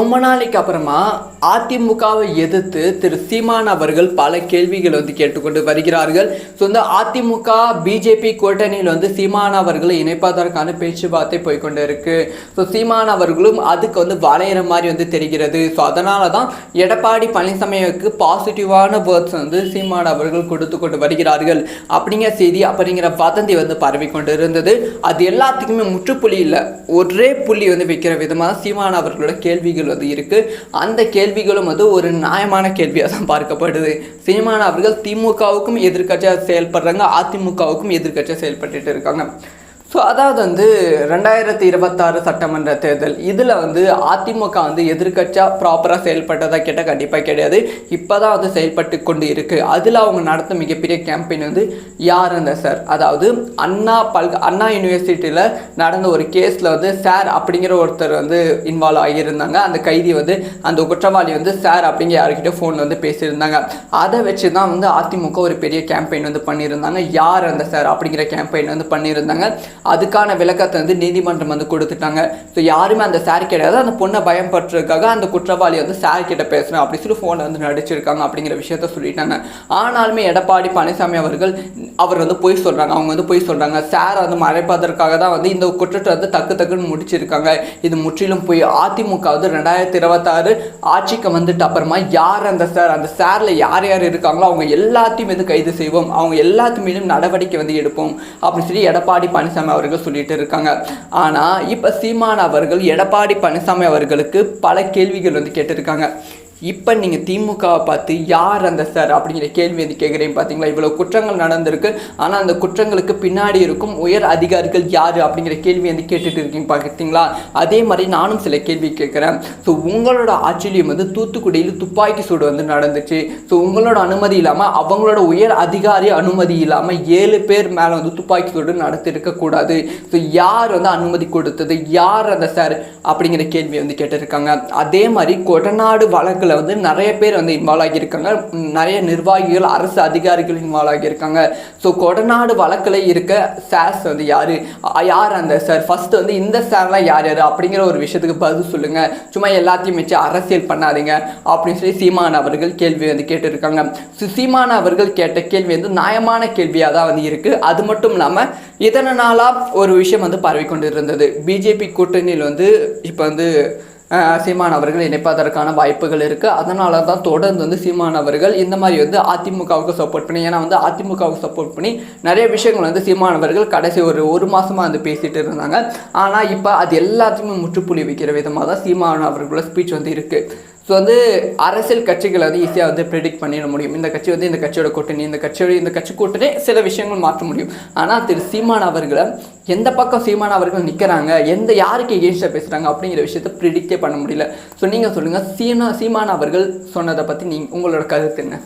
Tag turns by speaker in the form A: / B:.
A: ரொம்ப நாளைக்கு அப்புறமா அதிமுகவை எதிர்த்து திரு சீமான் அவர்கள் பல கேள்விகள் வந்து கேட்டுக்கொண்டு வருகிறார்கள். ஸோ வந்து அதிமுக பிஜேபி கூட்டணியில் வந்து சீமான் அவர்களை இணைப்பதற்கான பேச்சுவார்த்தை போய்க்கொண்டு இருக்கு. ஸோ சீமான் அவர்களும் அதுக்கு வந்து வளையிற மாதிரி வந்து தெரிகிறது. ஸோ அதனால தான் எடப்பாடி பழனிசாமிக்கு பாசிட்டிவான வேர்ட்ஸ் வந்து சீமான் அவர்கள் கொடுத்து கொண்டு வருகிறார்கள். அப்படிங்கிற செய்தி அப்படிங்கிற வதந்தி வந்து பரவி கொண்டு இருந்தது. அது எல்லாத்துக்குமே முற்றுப்புள்ளி இல்லை ஒரே புள்ளி வந்து வைக்கிற விதமாக சீமான் அவர்களோட கேள்விகள் வந்து இருக்கு. அந்த கேள்விகளும் வந்து ஒரு நியாயமான கேள்வியாக தான் பார்க்கப்படுது. சீமான் அவர்கள் திமுகவுக்கும் எதிர்கட்சியாக செயல்படுறாங்க. அதிமுகவுக்கும் எதிர்கட்சியாக செயல்பட்டுட்டு இருக்காங்க. ஸோ அதாவது வந்து ரெண்டாயிரத்தி இருபத்தாறு சட்டமன்ற தேர்தல் இதில் வந்து அதிமுக வந்து எதிர்க்கட்சியாக ப்ராப்பராக செயல்பட்டதாக கேட்டால் கண்டிப்பாக கிடையாது. இப்போ தான் வந்து செயல்பட்டு கொண்டு இருக்குது அதில் அவங்க நடத்த மிகப்பெரிய கேம்பெயின் வந்து யார் அந்த சார் அதாவது அண்ணா பல்க அண்ணா யூனிவர்சிட்டியில் நடந்த ஒரு கேஸில் வந்து சார் அப்படிங்கிற ஒருத்தர் வந்து இன்வால்வ் ஆகியிருந்தாங்க. அந்த கைதி வந்து அந்த குற்றவாளி வந்து சார் அப்படிங்கிற யாருக்கிட்ட ஃபோனில் வந்து பேசியிருந்தாங்க. அதை வச்சு தான் வந்து அதிமுக ஒரு பெரிய கேம்பெயின் வந்து பண்ணியிருந்தாங்க. யார் அந்த சார் அப்படிங்கிற கேம்பெயின் வந்து பண்ணியிருந்தாங்க. அதுக்கான விளக்கத்தை வந்து நீதிமன்றம் வந்து கொடுத்துட்டாங்க. ஸோ யாருமே அந்த சார் கிடையாது அந்த பொண்ணை பயன்படுறதுக்காக அந்த குற்றவாளி வந்து சார் கிட்ட பேசணும் அப்படி சொல்லி ஃபோனில் வந்து நடிச்சிருக்காங்க அப்படிங்கிற விஷயத்த சொல்லிட்டாங்க. ஆனாலுமே எடப்பாடி பழனிசாமி அவர்கள் அவர் வந்து பொய் சொல்கிறாங்க அவங்க வந்து பொய் சொல்கிறாங்க சார் வந்து மறைப்பதற்காக தான் வந்து இந்த குற்றத்தை வந்து தக்கு தக்குன்னு முடிச்சிருக்காங்க. இது முற்றிலும் போய். அதிமுக வந்து ரெண்டாயிரத்தி இருபத்தாறு ஆட்சிக்கு வந்துட்டு அப்புறமா யார் அந்த சார் அந்த சாரில் யார் யார் இருக்காங்களோ அவங்க எல்லாத்தையும் வந்து கைது செய்வோம். அவங்க எல்லாத்து மீதும் நடவடிக்கை வந்து எடுப்போம். அப்படின்னு சொல்லி எடப்பாடி பழனிசாமி அவர்கள் சொல்லிட்டு இருக்காங்க. ஆனால் இப்போ சீமான் அவர்கள் எடப்பாடி பழனிசாமி அவர்களுக்கு பல கேள்விகள் வந்து கேட்டிருக்காங்க. இப்போ நீங்கள் திமுகவை பார்த்து யார் அந்த சார் அப்படிங்கிற கேள்வி வந்து கேட்குறீங்க பார்த்தீங்களா இவ்வளோ குற்றங்கள் நடந்திருக்கு. ஆனால் அந்த குற்றங்களுக்கு பின்னாடி இருக்கும் உயர் அதிகாரிகள் யார் அப்படிங்கிற கேள்வி வந்து கேட்டுட்டு இருக்கீங்க பார்த்தீங்களா அதே மாதிரி நானும் சில கேள்வி கேட்குறேன். ஸோ உங்களோட ஆட்சியிலையும் வந்து தூத்துக்குடியில் துப்பாக்கி சூடு வந்து நடந்துச்சு. ஸோ உங்களோட அனுமதி இல்லாமல் அவங்களோட உயர் அதிகாரி அனுமதி இல்லாமல் ஏழு பேர் மேலே வந்து துப்பாக்கி சூடு நடத்திருக்க கூடாது. ஸோ யார் வந்து அனுமதி கொடுத்தது? யார் அந்த சார் அப்படிங்கிற கேள்வி வந்து கேட்டிருக்காங்க. அதே மாதிரி கொடநாடு வழக்கில் வந்து நிறைய பேர் வந்து இன்வால்வ் ஆகியிருக்காங்க. நிறைய நிர்வாகிகள் அரசு அதிகாரிகள் இன்வால்வ் ஆகியிருக்காங்க. ஸோ கொடநாடு வழக்கில் இருக்க சார்ஸ் வந்து யார்? யார் அந்த சார் ஃபஸ்ட்டு வந்து இந்த சார்லாம் யார் யார்? அப்படிங்கிற ஒரு விஷயத்துக்கு பதில் சொல்லுங்கள் சும்மா எல்லாத்தையும் வச்சு அரசியல் பண்ணாதீங்க. அப்படின்னு சொல்லி சீமான் அவர்கள் கேள்வி வந்து கேட்டிருக்காங்க. ஸோ சீமான் அவர்கள் கேட்ட கேள்வி வந்து நியாயமான கேள்வியாக தான் வந்து இருக்குது அது மட்டும் இல்லாமல் இதன நாளாக ஒரு விஷயம் வந்து பரவி கொண்டு இருந்தது பிஜேபி கூட்டணியில் வந்து இப்போ வந்து சீமான் அவர்கள் இணைப்பதற்கான வாய்ப்புகள் இருக்குது அதனால தான் தொடர்ந்து வந்து சீமான் அவர்கள் இந்த மாதிரி வந்து அதிமுகவுக்கு சப்போர்ட் பண்ணி ஏன்னா வந்து அதிமுகவுக்கு சப்போர்ட் பண்ணி நிறைய விஷயங்கள் வந்து சீமான் அவர்கள் கடைசி ஒரு ஒரு மாதமாக வந்து பேசிகிட்டு இருந்தாங்க. ஆனால் இப்போ அது எல்லாத்தையுமே முற்றுப்புள்ளி வைக்கிற விதமாக தான் சீமான் அவர்களோட ஸ்பீச் வந்து இருக்குது ஸோ வந்து அரசியல் கட்சிகளை வந்து ஈஸியாக வந்து ப்ரெடிக்ட் பண்ணிட முடியும். இந்த கட்சி வந்து இந்த கட்சியோட கூட்டணி இந்த கட்சியோட இந்த கட்சி கூட்டணி சில விஷயங்கள் மாற்ற முடியும். ஆனால் திரு சீமான் அவர்களை எந்த பக்கம் சீமான் அவர்கள் நிற்கிறாங்க எந்த யாருக்கு எகேன்ஸ்டாக பேசுகிறாங்க அப்படிங்கிற விஷயத்த ப்ரிடிக்டே பண்ண முடியல. ஸோ நீங்கள் சொல்லுங்கள் சீனா சீமான் அவர்கள் சொன்னதை பற்றி நீங்கள் உங்களோட கருத்து என்ன?